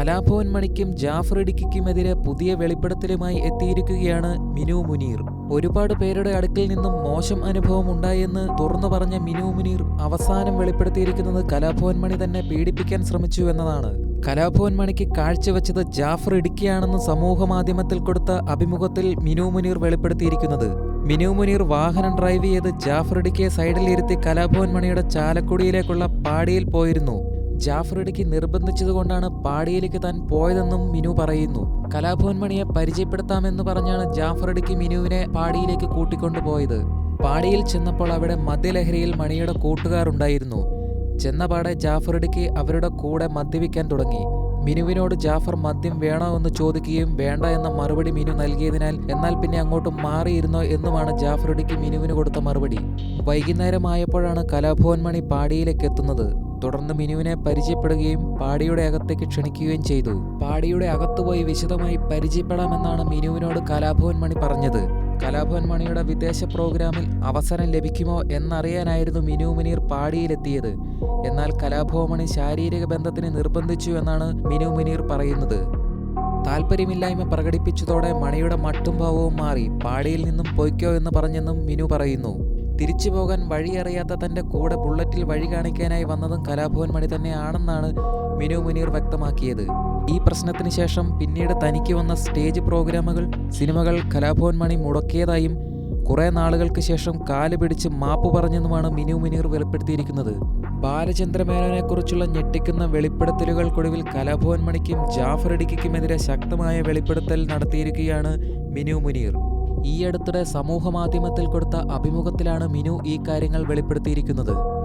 കലാഭവൻ മണിക്കും ജാഫർ ഇടുക്കിക്കുമെതിരെ പുതിയ വെളിപ്പെടുത്തലുമായി എത്തിയിരിക്കുകയാണ് മിനു മുനീർ. ഒരുപാട് പേരുടെ അടുക്കിൽ നിന്നും മോശം അനുഭവം ഉണ്ടായെന്ന് തുറന്നു പറഞ്ഞ മിനു മുനീർ അവസാനം വെളിപ്പെടുത്തിയിരിക്കുന്നത് കലാഭവൻ മണി തന്നെ പീഡിപ്പിക്കാൻ ശ്രമിച്ചു എന്നതാണ്. കലാഭവൻ മണിക്ക് കാഴ്ചവെച്ചത് ജാഫർ ഇടുക്കിയാണെന്ന് സമൂഹ മാധ്യമത്തിൽ കൊടുത്ത അഭിമുഖത്തിൽ മിനു മുനീർ വെളിപ്പെടുത്തിയിരിക്കുന്നത്. മിനു മുനീർ വാഹനം ഡ്രൈവ് ചെയ്ത് ജാഫർ ഇടുക്കിയെ സൈഡിലിരുത്തി കലാഭവൻ മണിയുടെ ചാലക്കുടിയിലേക്കുള്ള പാടിയിൽ പോയിരുന്നു. ജാഫർ ഇടുക്കി നിർബന്ധിച്ചതുകൊണ്ടാണ് പാടിയിലേക്ക് താൻ പോയതെന്നും മിനു പറയുന്നു. കലാഭവൻ മണിയെ പരിചയപ്പെടുത്താമെന്ന് പറഞ്ഞാണ് ജാഫറിടയ്ക്ക് മിനുവിനെ പാടിയിലേക്ക് കൂട്ടിക്കൊണ്ടുപോയത് പാടിയിൽ ചെന്നപ്പോൾ അവിടെ മദ്യലഹരിയിൽ മണിയുടെ കൂട്ടുകാരുണ്ടായിരുന്നു ചെന്നപാടെ ജാഫറിടയ്ക്ക് അവരുടെ കൂടെ മദ്യപിക്കാൻ തുടങ്ങി. മിനുവിനോട് ജാഫർ മദ്യം വേണോ എന്ന് ചോദിക്കുകയും വേണ്ട എന്ന മറുപടി മിനു നൽകിയതിനാൽ എന്നാൽ പിന്നെ അങ്ങോട്ട് മാറിയിരുന്നോ എന്നുമാണ് ജാഫറിടയ്ക്ക് മിനുവിന് കൊടുത്ത മറുപടി. വൈകുന്നേരമായപ്പോഴാണ് കലാഭവൻ മണി പാടിയിലേക്ക് എത്തുന്നത് തുടർന്ന് മിനുവിനെ പരിചയപ്പെടുകയും പാടിയുടെ അകത്തേക്ക് ക്ഷണിക്കുകയും ചെയ്തു. പാടിയുടെ അകത്തുപോയി വിശദമായി പരിചയപ്പെടാമെന്നാണ് മിനുവിനോട് കലാഭവൻ മണി പറഞ്ഞത്. കലാഭവൻ മണിയുടെ വിദേശ പ്രോഗ്രാമിൽ അവസരം ലഭിക്കുമോ എന്നറിയാനായിരുന്നു മിനു മുനീർ പാടിയിലെത്തിയത്. എന്നാൽ കലാഭവൻ മണി ശാരീരിക ബന്ധത്തിന് നിർബന്ധിച്ചു എന്നാണ് മിനു മുനീർ പറയുന്നത്. താല്പര്യമില്ലായ്മ പ്രകടിപ്പിച്ചതോടെ മണിയുടെ മട്ടും ഭാവവും മാറി. പാടിയിൽ നിന്നും പൊയ്ക്കോ എന്ന് പറഞ്ഞെന്നും മിനു പറയുന്നു. തിരിച്ചു പോകാൻ വഴിയറിയാത്ത തന്റെ കൂടെ ബുള്ളറ്റിൽ വഴി കാണിക്കാനായി വന്നതും കലാഭവൻ മണി തന്നെയാണെന്നാണ് മിനു മുനീർ വ്യക്തമാക്കിയത്. ഈ പ്രശ്നത്തിന് ശേഷം പിന്നീട് തനിക്ക് വന്ന സ്റ്റേജ് പ്രോഗ്രാമുകൾ സിനിമകൾ കലാഭവൻ മണി മുടക്കിയതായും കുറേ നാളുകൾക്ക് ശേഷം കാൽ പിടിച്ച് മാപ്പ് പറഞ്ഞെന്നുമാണ് മിനു മുനീർ വെളിപ്പെടുത്തിയിരിക്കുന്നത്. ബാലചന്ദ്രമേനോനെക്കുറിച്ചുള്ള ഞെട്ടിക്കുന്ന വെളിപ്പെടുത്തലുകൾക്കൊടുവിൽ കലാഭവൻ മണിക്കും ജാഫർ ഇടുക്കിക്കുമെതിരെ ശക്തമായ വെളിപ്പെടുത്തൽ നടത്തിയിരിക്കുകയാണ് മിനു മുനീർ. ഈ സമൂഹമാധ്യമത്തിൽ സമൂഹ മാധ്യമത്തിൽ കൊടുത്ത അഭിമുഖത്തിലാണ് മിനു ഈ കാര്യങ്ങൾ വെളിപ്പെടുത്തിയിരിക്കുന്നത്.